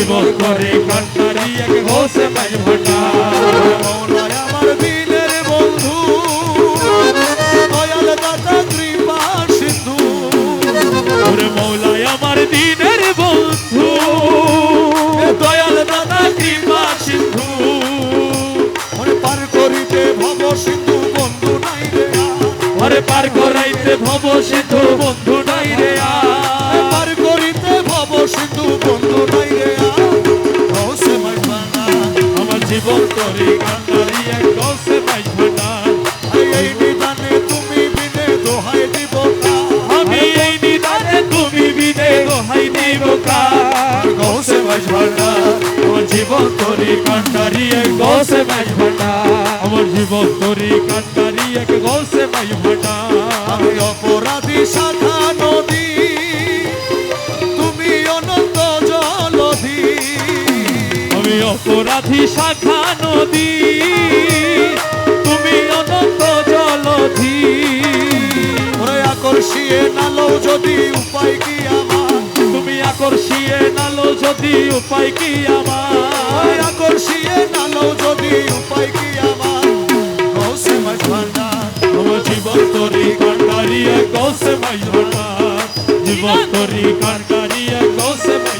জীবন করে কান্তারি এক গোসে মাই ভান্ডার মৌলায় আমার দিনের জীবন তরি কান্দারি এক মাই ভান্ডার এই নিদানে তুমি বিনে দোহাই দিব আমি এই নিদানে তুমি বিদে দোহাই দিব গোসে মজহরা আমার জীবন তরি কান্দারি এক ভান্ডার আমি অপরাধী শাখা নদী তুমি অনন্ত জলধি। ওরে আকর্ষিয়ে নালো যদি উপায় কি আমার? তুমি আকর্ষিয়ে নালো যদি উপায় কি আমার? আকর্ষিয়ে নালো যদি উপায় কি আমার? গৌসে মজভান্ডা আমার জীবন তরি কান্ডারি গৌসে মাই ভান্ডার। জীবন তরি কান্ডারি গৌসে মাই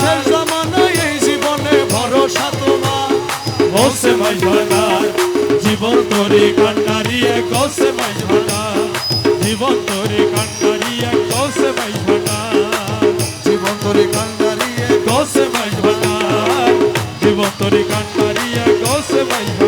শেষ জমানায় এই জীবনে ভরসা তোমার। গোসে মাই ভান্ডার জীবন তোরে কান্ডারি গোসে মাই ভান্ডার জীবন তোরে কান্ডারি গোসে মাই ভান্ডার জীবন তোরে কান্দারিয়ে গোসে মাই ভান্ডার জীবন তোরে কান্ডারি গোসে মাই ভান্ডার